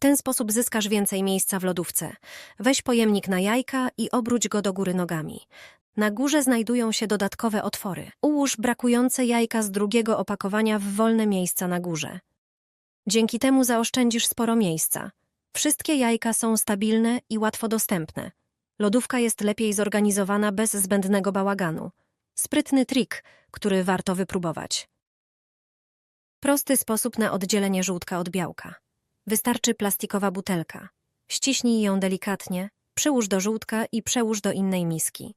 ten sposób zyskasz więcej miejsca w lodówce. Weź pojemnik na jajka i obróć go do góry nogami. Na górze znajdują się dodatkowe otwory. Ułóż brakujące jajka z drugiego opakowania w wolne miejsca na górze. Dzięki temu zaoszczędzisz sporo miejsca. Wszystkie jajka są stabilne i łatwo dostępne. Lodówka jest lepiej zorganizowana bez zbędnego bałaganu. Sprytny trik, który warto wypróbować. Prosty sposób na oddzielenie żółtka od białka. Wystarczy plastikowa butelka. Ściśnij ją delikatnie, przyłóż do żółtka i przełóż do innej miski.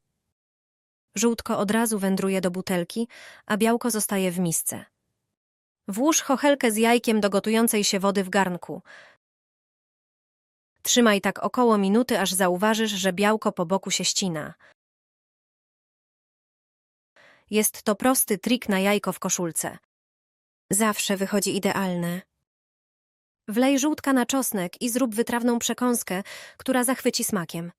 Żółtko od razu wędruje do butelki, a białko zostaje w misce. Włóż chochelkę z jajkiem do gotującej się wody w garnku. Trzymaj tak około minuty, aż zauważysz, że białko po boku się ścina. Jest to prosty trik na jajko w koszulce. Zawsze wychodzi idealne. Wlej żółtka na czosnek i zrób wytrawną przekąskę, która zachwyci smakiem.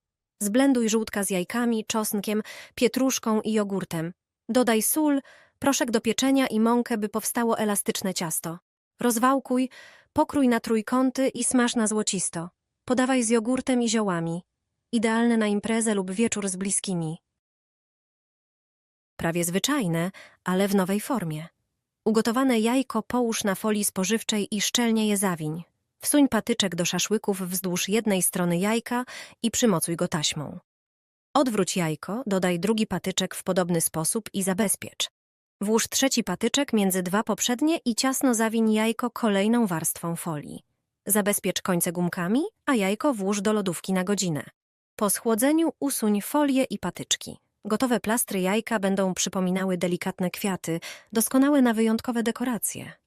Zblenduj żółtka z jajkami, czosnkiem, pietruszką i jogurtem. Dodaj sól, proszek do pieczenia i mąkę, by powstało elastyczne ciasto. Rozwałkuj, pokrój na trójkąty i smaż na złocisto. Podawaj z jogurtem i ziołami. Idealne na imprezę lub wieczór z bliskimi. Prawie zwyczajne, ale w nowej formie. Ugotowane jajko połóż na folii spożywczej i szczelnie je zawiń. Wsuń patyczek do szaszłyków wzdłuż jednej strony jajka i przymocuj go taśmą. Odwróć jajko, dodaj drugi patyczek w podobny sposób i zabezpiecz. Włóż trzeci patyczek między dwa poprzednie i ciasno zawiń jajko kolejną warstwą folii. Zabezpiecz końce gumkami, a jajko włóż do lodówki na godzinę. Po schłodzeniu usuń folię i patyczki. Gotowe plastry jajka będą przypominały delikatne kwiaty, doskonałe na wyjątkowe dekoracje.